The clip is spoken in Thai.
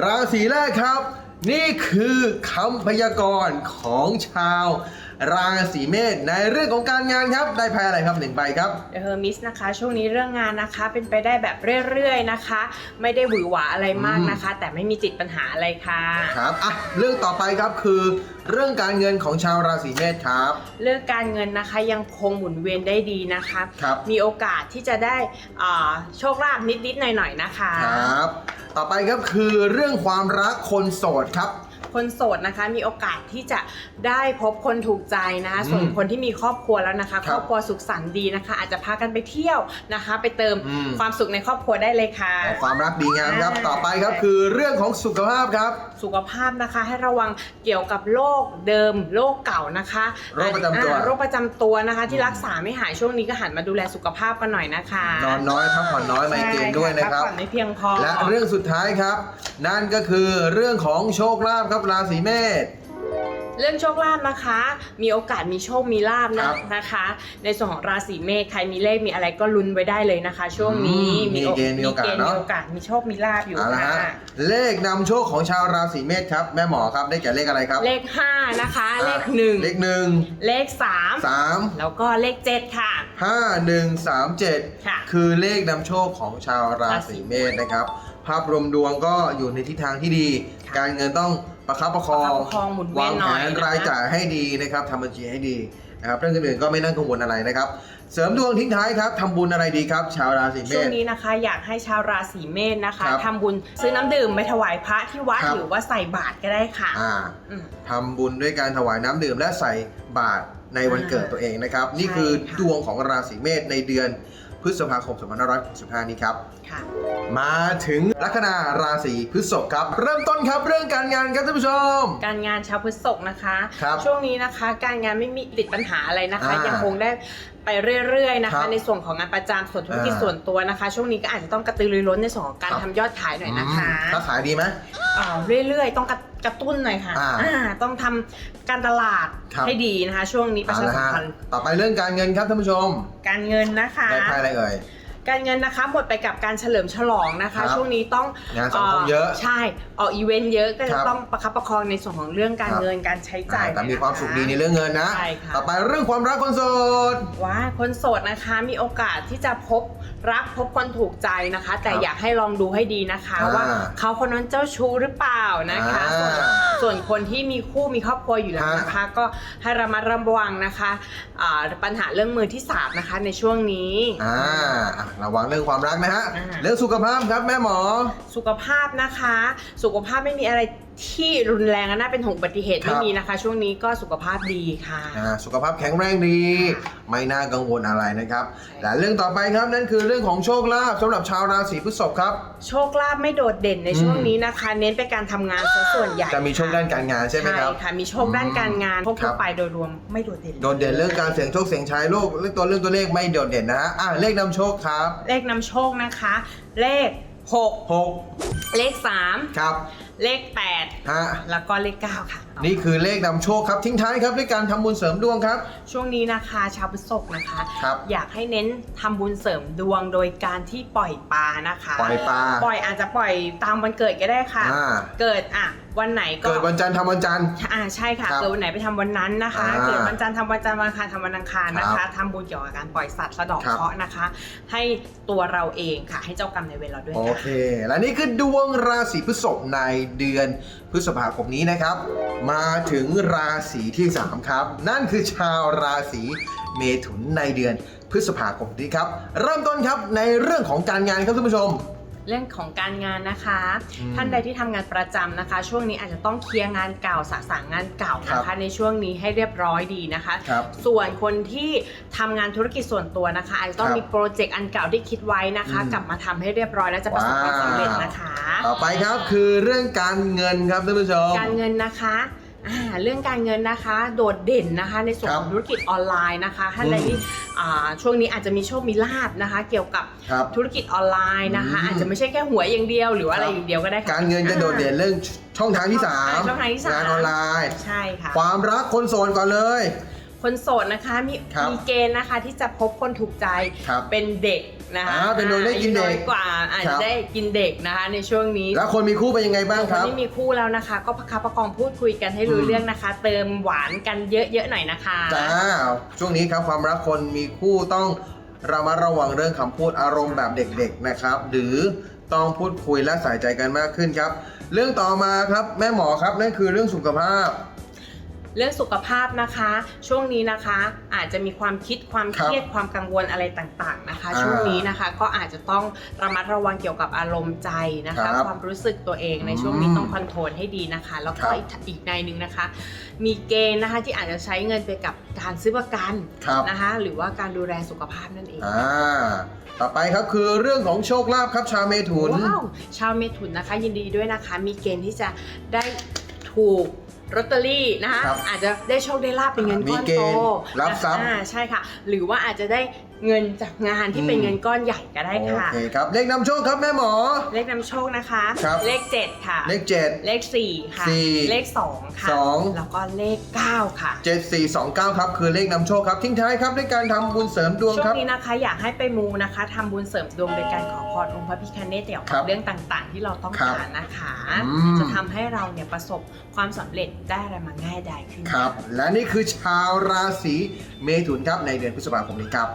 ราศีแรกครับ นี่คือคำพยากรณ์ของชาวราศีเมษในเรื่องของการงานครับได้ไพ่อะไรครับหนึ่งใบครับเดอะเฮอร์มิสนะคะช่วงนี้เรื่องงานนะคะ เป็นไปได้แบบเรื่อยๆนะคะ ไม่ได้หวือหวาอะไรมากนะคะ แต่ไม่มีติดปัญหาอะไรค่ะครับอะเรื่องต่อไปครับคือเรื่องการเงินของชาวราศีเมษครับ เรื่องการเงินนะคะยังคงหมุนเวียนได้ดีนะคะครับมีโอกาสที่จะได้อ่าโชคลาภนิดๆหน่อยๆนะคะครับ ต่อไปครับคือเรื่องความรักคนโสดครับ คนโสดนะคะ มีโอกาสที่จะได้พบคนถูกใจนะคะส่วนอืมคนที่มีครอบครัวแล้วนะคะคครับรอบครัวสุขสันต์ดีนะคะ อาจจะพากันไปเที่ยวนะคะ ไปเติมอืม ความสุขในครอบครัวได้เลยค่ะ ความรักดีงามครับอ่าต่อไปครับคือเรื่องของสุขภาพครับ สุขภาพนะคะให้ระวังเกี่ยวกับโรคเดิมโรคเก่านะคะโรคประจำตัว อ่าโรคประจำตัวนะคะ ที่รักษาไม่หายช่วงนี้ก็หันมาดูแลสุขภาพกันหน่อยนะคะนอนน้อยพักผ่อนน้อยไมเกรนด้วยนะครับพักผ่อนไม่เพียงพอและเรื่องสุดท้ายครับ นั่นก็คือเรื่องของโชคลาภครับราศีเมษ เรื่องโชคลาภนะคะ มีโอกาสมีโชคมีลาภคนะรับนะคะ ในส่วนของราศีเมษใครมีเลขมีอะไรก็ลุ้นไว้ได้เลยนะคะ ช่วงนี้อืมมีเกณฑ์มีโอกาสมีเนอะ มีโอกาสมีโชคมีลาภอยู่เอาละค่ะฮะเลขนำโชคของชาวราศีเมษครับ แม่หมอครับได้แก่เลขอะไรครับเลข5นะคะอะเลข1เลขหนึ่งเลขสาม3แล้วก็เลข7ค่ะ ห้าหนึ่งสามเจ็ดค่ะคือเลขนำโชคของชาวราศีเมษนะครับ ภาพรวมดวงก็อยู่ในทิศทางที่ดี ค่ะ การเงินต้อง ประคับประคองประคับประคองหมุนเวียนวางหน่แผอยนนะคะ รายจ่ายให้ดีนะครับทำบัญชีให้ดีนะครับเรื่องอื่นๆก็ไม่น่ากังวลอะไรนะครับ เสริมดวงทิ้งท้ายครับทำบุญอะไรดีครับ ชาวราศีเมช่วงษ นี้นะคะอยากให้ชาวราศีเมษนะคะครับทำบุญซื้อน้ำดื่มไปถวายพระที่วัดครับ หรือว่าใส่บาตรก็ได้ค่ะอ่าอืม ทำบุญด้วยการถวายน้ำดื่มและใส่บาตรในวันเกิดตัวเองนะครับ นี่คือใช่ค่ะดวงของราศีเมษในเดือน พฤษภาคม 2565 นี้ครับ ค่ะ มาถึงลัคนาราศีพฤษภครับ เริ่มต้นครับเรื่องการงานครับท่านผู้ชม การงานชาวพฤษภนะคะ ครับช่วงนี้นะคะ การงานไม่มีติดปัญหาอะไรนะคะ อ่ายัยังคงได้ไปเรื่อยๆนะครัคะ บในส่วนของงานประจำส่วนธุรกิจอ่าส่วนตัวนะคะ ช่วงนี้ก็อาจจะต้องกระตือรือร้นในส่วนของการครับ ทำยอดขายหน่อยนะคะถ้าขายดีไหมอ่าเรื่อยๆ ต้องกระ กระตุ้นหน่อยค่ะอ่าอ่าต้องทำการตลาดครับ ให้ดีนะคะ ช่วงนี้ประเอาชาละสัมฮะพันธ์ต่อไปเรื่องการเงินครับท่านผู้ชมการเงินนะคะ ได้ไพ่อะไรเอ่ย การเงินนะคะหมดไปกับการเฉลิมฉลองนะคะ ครับช่วงนี้ต้องงานสังคมเยอะใช่ออกอีเวนต์เยอะก็คจะรับต้องประคับประคองในส่วนของเรื่องการครับ เงินการใช้จ่ายแต่มีหน่อยความสุขดีในเรื่องเงินนะ ใช่ค่ะ ต่อไปเรื่องความรักคนโสด ว่าคนโสดนะคะมีโอกาสที่จะพบรักพบคนถูกใจนะคะ แต่ครับอยากให้ลองดูให้ดีนะคะ อ่าว่าเขาคนนั้นเจ้าชู้หรือเปล่านะคะอ่าส่วนส่วนคนที่มีคู่มีครอบครัวอยู่แล้วฮะนะคะ ก็ให้ระมัดระวังนะคะอ่าปัญหาเรื่องมือที่สามนะคะในช่วงนี้ อ่าอะระวังเรื่องความรักนะฮะ อ่า เรื่องสุขภาพครับแม่หมอ สุขภาพนะคะ สุขภาพไม่มีอะไรที่รุนแรงและน่าเป็นห่วงอุบัติเหตุครับ ไม่มีนะคะ ช่วงนี้ก็สุขภาพดีค่ะ อ่าสุขภาพแข็งแรงดี ไม่น่ากังวลอะไรนะครับใช่และเรื่องต่อไปครับนั่นคือเรื่องของโชคลาภสำหรับชาวราศีพฤษภครับ โชคลาภไม่โดดเด่นในช่วงนี้นะคะ เน้นไปการทำงานซะส่วนใหญ่จะมีโชคด้านการงานใช่ไหมครับ ค่ะมีโชคด้านการงานพวกครัทั่วบไปโดยรวมไม่โดดเด่นโดดเด่นเรื่องการเสี่ยงโชคเสี่ยงชัยโลกเรื่องตัวเรื่องตัวเลขไม่โดดเด่นนะฮะอะเลขนำโชคครับเลขนำโชคนะคะ เลข 6 6 เลขครับ3เลขฮะ8แล้วก็เลข 9 ค่ะนี่คือเลขนำโชคครับทิ้งท้ายครับด้วยการทำบุญเสริมดวงครับ ช่วงนี้นะคะชาวพฤษภนะคะครับอยากให้เน้นทำบุญเสริมดวงโดยการที่ปล่อยปลานะคะปล่อยปลา ปล่อยอาจจะปล่อยตามวันเกิดก็ได้ค่ะ อ่า เกิดอะวันไหนก็ เกิดวันจันทร์ทำวันจันทร์ อ่าใช่ค่ะครับเกิดวันไหนไปทำวันนั้นนะคะ อ่าเกิดวันจันทร์ทำวันจันทร์วันอังคารทำวันอังคารนะครัคะบทำบุญเกี่ยวกับการปล่อยสัตว์สะเดอกครับ เคราะห์นะคะ ให้ตัวเราเองค่ะ ให้เจ้ากรรมในายเวรเราด้วยโอค่ะ เค และนี่คือดวงราศีพฤษภในเดือนพฤษภาคมนี้นะครับมาถึงราศีที่ 3 ครับ นั่นคือชาวราศีเมถุนในเดือนพฤษภาคมนี้ครับ เริ่มต้นครับในเรื่องของการงานครับท่านผู้ชม เรื่องของการงานนะคะ อืมท่านใดที่ทำงานประจำนะคะ ช่วงนี้อาจจะต้องเคลียร์งานเก่าสะสางงานเก่านะครัคะบ ในช่วงนี้ให้เรียบร้อยดีนะคะ ครับ ส่วนคนที่ทำงานธุรกิจส่วนตัวนะคะอาจจะต้องครับมีโปรเจกต์อันเก่าที่คิดไว้นะคะ อืมกลับมาทำให้เรียบร้อยแล้วจะประสบความสำเร็จนะคะ ต่อไปครับคือเรื่องการเงินครับท่านผู้ชม การเงินนะคะ อ่าเรื่องการเงินนะคะโดดเด่นนะคะ ในส่วนครับของธุรกิจออนไลน์นะคะท่านใดอืมที่อ่าช่วงนี้อาจจะมีโชคมีลาบนะคะ เกี่ยวกับครับธุรกิจออนไลน์นะคะอืมอาจจะไม่ใช่แค่หวยอย่างเดียว หรือว่าอะไรครับอย่างเดียวก็ได้ค่ะ การเงินจะโดดเด่นเรื่องช่องทางที่อ่าช่องทางที่3สาม งานออนไลน์ ใช่ค่ะ ความรักคนโสดก่อนเลย คนโสดนะคะมีครับมีเกณฑ์นะคะที่จะพบคนถูกใจครับเป็นเด็กนะคะอ่าเป็นโดยได้กินเด็กอายุอยกว่าอาจครัจะบ ได้กินเด็กนะคะ ในช่วงนี้ แล้วคนมีคู่เป็นยังไงบ้างคคนรับ ที่มีคู่แล้วนะคะ ก็ประคับประคองพูดคุยกันให้รู้อืม เรื่องนะคะ เติมหวานกันเยอะๆหน่อยนะคะ จ้าช่วงนี้ครับความรักคนมีคู่ต้องระมัดระวังเรื่องคำพูดอารมณ์แบบเด็ก ๆนะครับ หรือต้องพูดคุยและใส่ใจกันมากขึ้นครับ เรื่องต่อมาครับแม่หมอครับนั่นคือเรื่องสุขภาพ เรื่องสุขภาพนะคะ ช่วงนี้นะคะ อาจจะมีความคิดความเครียดความกังวลอะไรต่างๆนะคะอ่าช่วงนี้นะคะก็อาจจะต้องระมัดระวังเกี่ยวกับอารมณ์ใจนะครัคะบความรู้สึกตัวเองในช่วงนี้อืมต้องคอนโทรลให้ดีนะคะ แล้วก็ครับอีกอีกในหนึ่งนะคะ มีเกณฑ์นะคะที่อาจจะใช้เงินไปกับการซื้อประกันครับนะคะ หรือว่าการดูแลสุขภาพนั่นเองอ่าต่อไปครับคือเรื่องของโชคลาภครับชาวเมถุนว้าวชาวเมถุนนะคะ ยินดีด้วยนะคะ มีเกณฑ์ที่จะได้ถูก ลอตเตอรี่นะคะ ครับอาจจะได้โชคได้ลาบเป็นเงินก้อนมีเกโตณฑ์รับทรัพย์ อ่าใช่ค่ะ หรือว่าอาจจะได้ เงินจากงานที่เป็นอืมเงินก้อนใหญ่ก็ได้โอค่ะเคครับ เลขนำโชคครับแม่หมอ เลขนำโชคนะคะ ครับ เลข7ค่ะ เลขเจ็ด เลข4ค่ะ สี่เลข2ค่ะ สอง แล้วก็เลข9ค่ะ 7429 ครับ คือเลขนำโชคครับ ทิ้งท้ายครับด้วยการทำบุญเสริมดวงช่วคงรับ นี้นะคะอยากให้ไปมูนะคะทำบุญเสริมดวงโดยการขอพรองค์พระพิฆเนศเกี่ยวครักับบเรื่องต่างๆ ที่เราต้องครับการนะคะ อืม จะทำให้เราเนี่ยประสบความสำเร็จได้อะไรมาง่ายดายขึ้น ครับ และนี่คือชาวราศีเมถุนครับในเดือนพฤษภาคมนี้ครับ